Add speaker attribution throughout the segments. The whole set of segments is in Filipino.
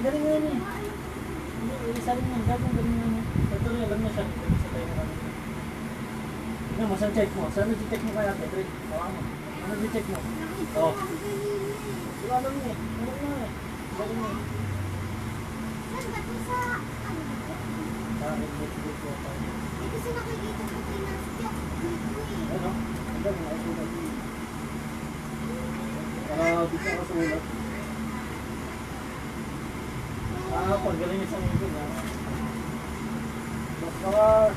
Speaker 1: galing nga. Hindi, isa rin yan. Gagawin galing nga yun. Ito rin, alam niya siya. Sa tayo na kami. Tignan mo, saan check mo? Saan nag-check mo kaya, Pedro? Hawa mo. Ano nag-check mo? Oo. Diba alam niya eh. Alam niya. Galing niya.
Speaker 2: Saan ba ito sa, ano ba ito?
Speaker 1: Bakit mo ko pa?
Speaker 2: Eh, kasi nakikita ko kayo stock dito eh.
Speaker 1: Ano? Ang galing nga sulat. Ah, di ka kasulat. Ah, pagaling sa mundo na. Basta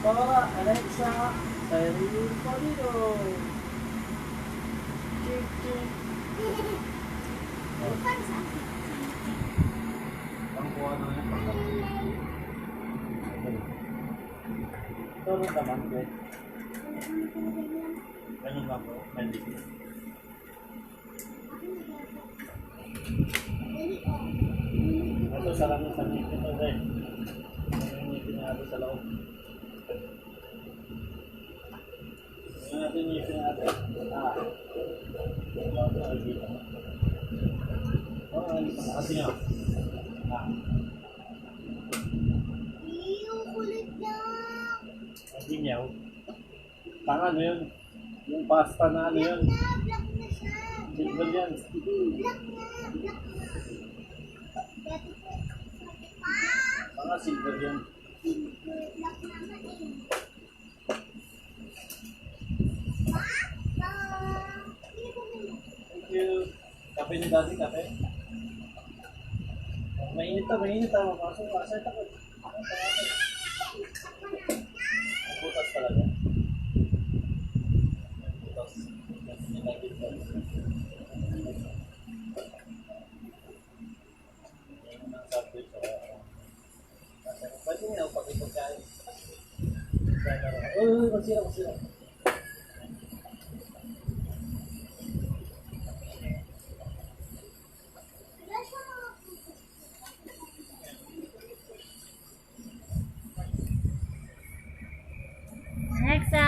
Speaker 1: para Alexa, Cyril Polido. Chik chik.
Speaker 2: Akin?
Speaker 1: Ang kuha na naman, eh.
Speaker 2: Wala naman talaga yan.
Speaker 1: Ganun lang po. Medicine. Sarap na sa ngipin to, eh. Yung ngipin natin sa loob. Yung natin ngipin natin. Ah. Ito ang nakikita. Oh, ay, kasi nga. Ah,
Speaker 2: Ew, kulit na.
Speaker 1: hindi niya. Pang ano yun? Yung pasta na ano yun?
Speaker 2: Black na, black na siya. Black na, black na. Dati po, sabi pa.
Speaker 1: Mga silver yan.
Speaker 2: Eh.
Speaker 1: Thank you. Kape ni dati, kape. Mainit na, mainit na. Pasok, pasok. Takot. Ang butas talaga. Ang butas. Nilagit ko. Ngayon ang sabi ko, ah, Pwede nga, pakipag kain. Oh, masira, masira.
Speaker 2: Wala siya mga puso.
Speaker 3: Alexa!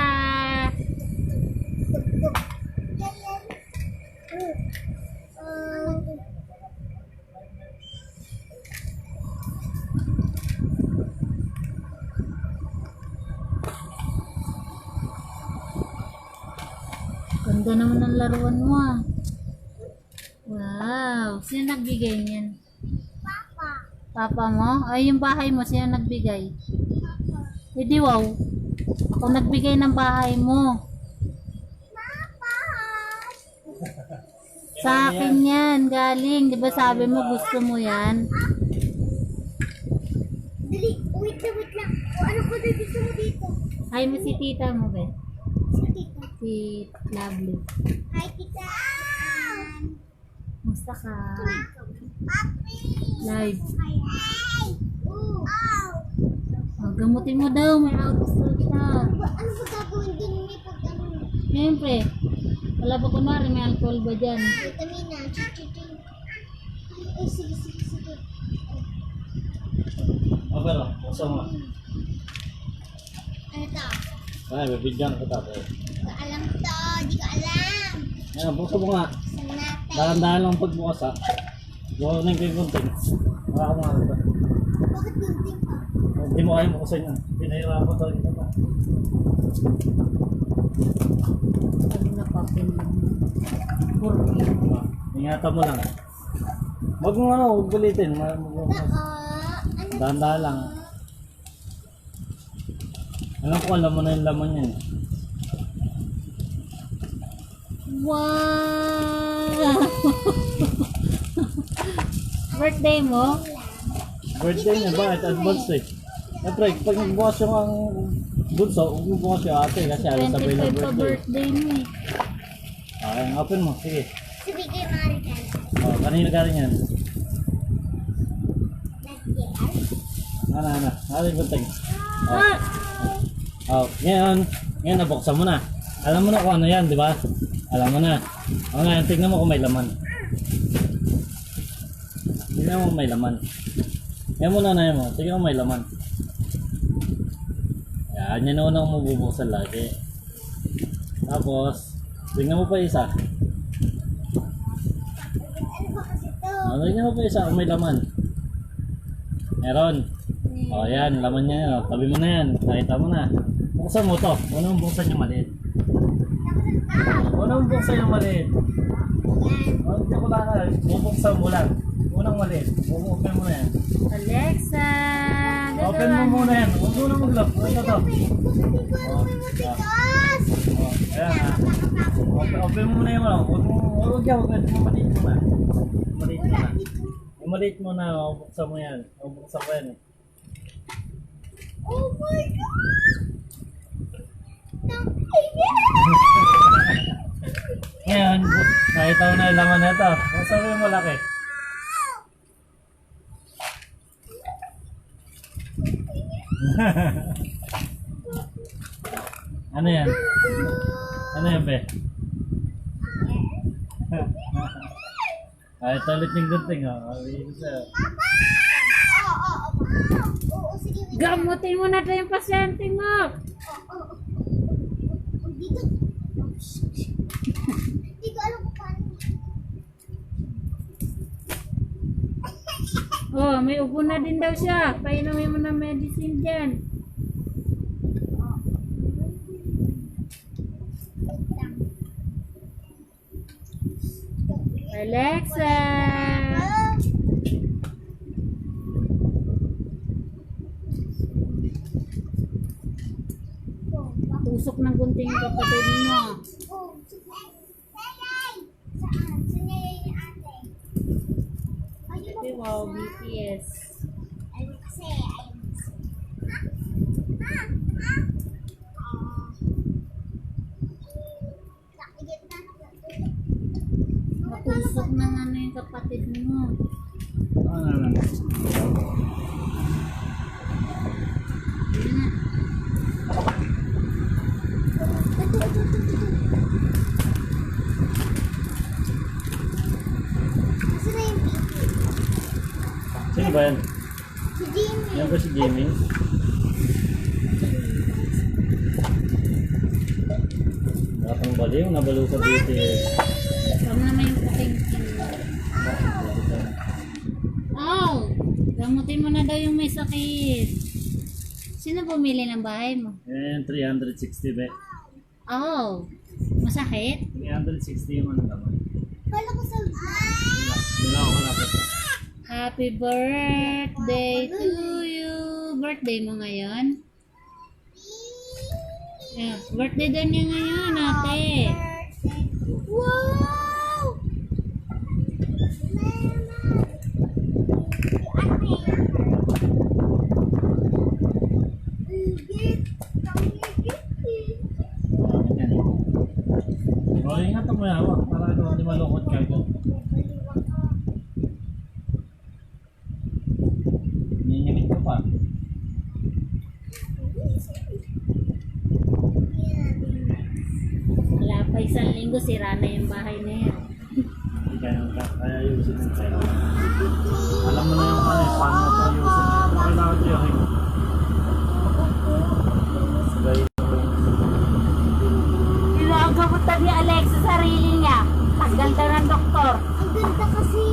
Speaker 2: Ganyan. Uh,
Speaker 3: Ganda naman ng laruan mo ah. Wow! Sino nagbigay niyan?
Speaker 2: Papa.
Speaker 3: Papa mo? Ay, yung bahay mo, sino nagbigay?
Speaker 2: Papa.
Speaker 3: Di wow. Ako nagbigay ng bahay mo.
Speaker 2: Papa.
Speaker 3: Sa akin yan, galing. Di ba sabi mo gusto mo yan?
Speaker 2: Dali, wait lang, wait lang. O, ano ko na gusto mo dito?
Speaker 3: Ay mo si tita mo ba? Si Lovely.
Speaker 2: Hi, tita.
Speaker 3: Musta ka?
Speaker 2: Papi.
Speaker 3: Live. Oh, gamutin mo daw, may out of stock siya.
Speaker 2: Ano ba, gagawin din ni pag ano?
Speaker 3: Siyempre. Wala ba kunwari may alcohol ba dyan?
Speaker 2: Vitamina. Ay, sige, sige, sige.
Speaker 1: Oh, pero, buksan mo.
Speaker 2: Ano to?
Speaker 1: Ay, bibigyan ko tapos.
Speaker 2: Di ko alam to. Di ko alam.
Speaker 1: Ayan, buksan mo nga. Dahan-dahan lang pagbukas ha. Bukas na yung kunting. Wala ka mga ba?
Speaker 2: Bakit gunting pa?
Speaker 1: Hindi mo kaya buksan yan. Pinahirapan ko ito pa.
Speaker 3: Ano na pa.
Speaker 1: Ingatan mo lang. Huwag mo ano, huwag
Speaker 2: ano?
Speaker 1: Dahan-dahan lang. Alam ko, alam mo na yung laman yan.
Speaker 3: Wow! Birthday mo?
Speaker 1: Birthday niya, bakit? Advance eh. Siyempre, pag nagbukas yung ang bunso, huwag mo bukas yung ate kasi alam sabay na
Speaker 3: 25 pa
Speaker 1: birthday.
Speaker 3: birthday mo eh.
Speaker 1: Okay, open mo. Sige.
Speaker 2: Sige, kay Marican.
Speaker 1: Oh, kanina ka rin yan. Ano, ano. Ano yung bunting? Oh.
Speaker 3: Ah!
Speaker 1: Oh, ngayon, ngayon nabuksan mo na. Alam mo na kung ano yan, di ba? Alam mo na. O ngayon, tignan mo kung may laman. Tignan mo kung may laman. Yan muna na yan mo. Tignan mo may laman. Yan, yan ang unang mabubuksan lagi. Tapos, tignan mo pa isa.
Speaker 2: Ano?
Speaker 1: O Ano niya pa isa kung may laman? Meron. O oh, yan, laman niya oh. Tabi mo na yan. Nakita mo na. Buksan mo to. Unang buksan yung maliit. Unang buksan yung maliit. O, hindi ko lang Bubuksan mo lang. Unang maliit. Bubuksan mo na yan.
Speaker 3: Alexa,
Speaker 1: Open mo muna yan. Huwag mo na mag-lock. Ito to.
Speaker 2: Matigas!
Speaker 1: O, ayan ha. Open, open mo muna yung ano. Huwag mo, huwag yan. Huwag yan. Maliit mo na. Maliit mo na. Yung maliit mo na. Buksan mo yan. Buksan ko yan eh.
Speaker 2: Oh my God!
Speaker 1: Ngayon, nakita mo na yung laman na ito. Buksan mo yung malaki. ano yan? Ano yan, be? Ay, ito ulit yung gunting, oh. Sabi ko
Speaker 3: gamutin mo na to yung pasyente mo.
Speaker 2: Oo, oo, oo. Oh, Dito. Hindi ko alam kung paano.
Speaker 3: Oh, may upo na din daw siya. Painumin mo ng medicine dyan. Alexa! Tusok ng gunting kapatid mo.
Speaker 2: Oh, sige. Sayay! Saan? Saan niya yung ate? Ayun
Speaker 3: Okay, wow, BTS.
Speaker 2: Nakikita na ako.
Speaker 3: Natusok ng ano yung kapatid mo.
Speaker 1: Ano na?
Speaker 3: Yun na.
Speaker 2: Ito, ito, ito, ito. Asan na yung baby?
Speaker 1: Sino ba yan?
Speaker 2: Si Jimmy.
Speaker 1: Batang baliw, nabalo sa BTS.
Speaker 3: Tama naman yung mo. Oh, gamutin mo na daw yung may sakit. Sino bumili ng bahay mo?
Speaker 1: Yan, 360 be.
Speaker 3: Oh, masakit?
Speaker 1: 360 yung ano naman.
Speaker 2: Kala ko sa...
Speaker 1: Wala ako lapit.
Speaker 3: Happy birthday to you. Birthday mo ngayon? Yeah, birthday daw niya ngayon, ate.
Speaker 2: Wow!
Speaker 1: Yan. O, ingat mo yan. Hawak para ano, hindi malungkot ka. Ninimit ko pa.
Speaker 3: Wala pa isang linggo, sira na yung bahay na yan.
Speaker 1: Kaya ka. Kaya ayusin ng pera. Alam mo na yung ano, paano ito ayusin. Kailangan ito yung Sabay.
Speaker 3: Ginagawa ni Alex sa sarili niya. Tagal daw ng doktor.
Speaker 2: Ang ganda kasi.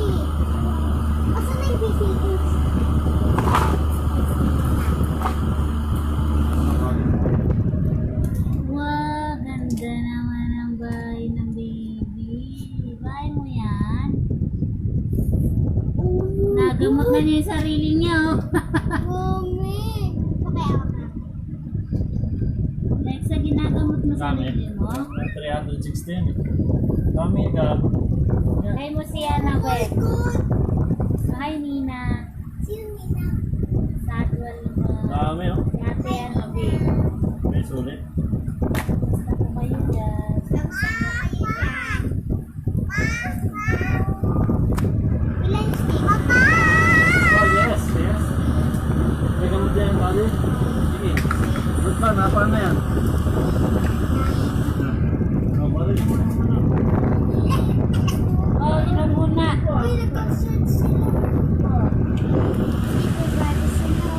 Speaker 1: Dami.
Speaker 3: mo?
Speaker 1: 360 yan eh. Dami ka.
Speaker 3: Hi mo si Annabelle.
Speaker 2: Good.
Speaker 3: Hi, Nina.
Speaker 2: Sino Nina?
Speaker 3: Sadwal mo.
Speaker 1: Dami oh.
Speaker 3: Si Ate Annabelle.
Speaker 1: May sulit.
Speaker 3: Basta po kayo dyan.
Speaker 2: Ilan stick? Papa!
Speaker 1: Ba? Napaan na yan? Oh, balik mo na muna.
Speaker 3: Oh, inom muna.
Speaker 2: Uy, nag-search sila. Dito, grabe sila.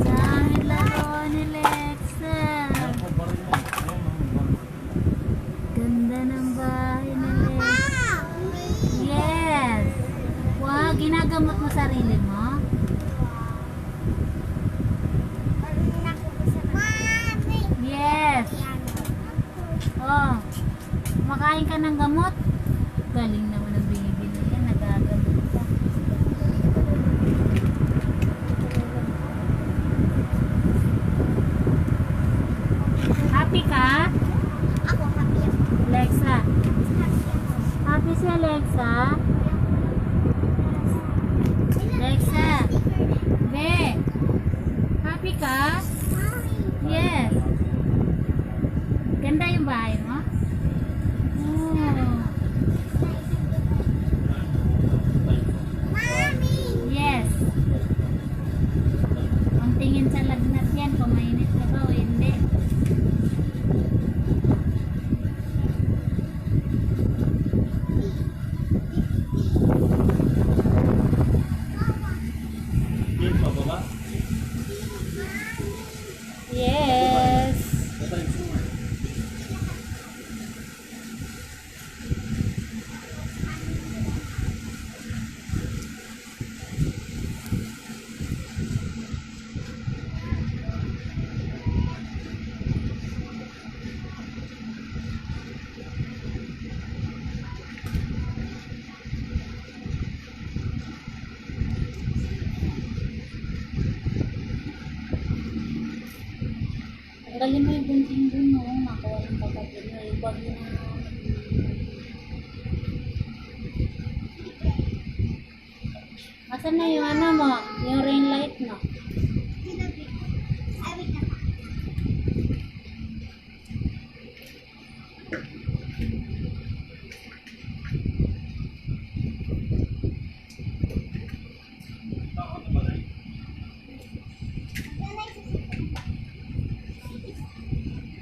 Speaker 3: Sa amin laro nila. Kumakain ka ng gamot? Galing naman ang binibili yan. Nagagamot ka. Happy ka?
Speaker 2: Ako, happy ako.
Speaker 3: Alexa.
Speaker 2: Happy ako.
Speaker 3: Happy si Alexa? Alexa. Be. Happy ka? Yes. Ganda yung bahay Tanggalin mo yung gunting dun, no? Makuha ng kapatid mo. Ibag mo na. Na yung ano mo? Yung ring light mo?
Speaker 2: Sinabi ko. Ay, wait na pa.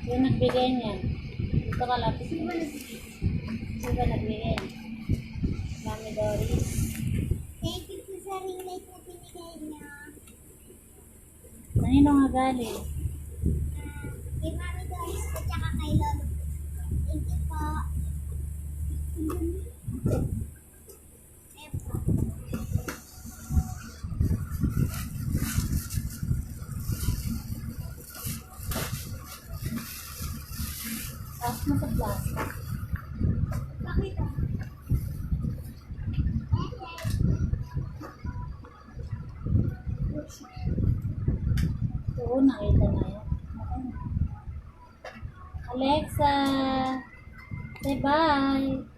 Speaker 2: Yan ay susunod.
Speaker 3: Yung nagbigay niyan. Dito ka lapis mo. Sino ba nagbigay? Mami Doris.
Speaker 2: Thank you po sa ring light na pinigay niyo.
Speaker 3: Kanino nga galing?
Speaker 2: Ah, kay Mami Doris po tsaka kay Lolo. Thank you po. Ayan po.
Speaker 3: Tapos mo sa plastic.
Speaker 2: Bakit ah?
Speaker 3: Oo, nakita na yan. Okay Alexa! Say bye!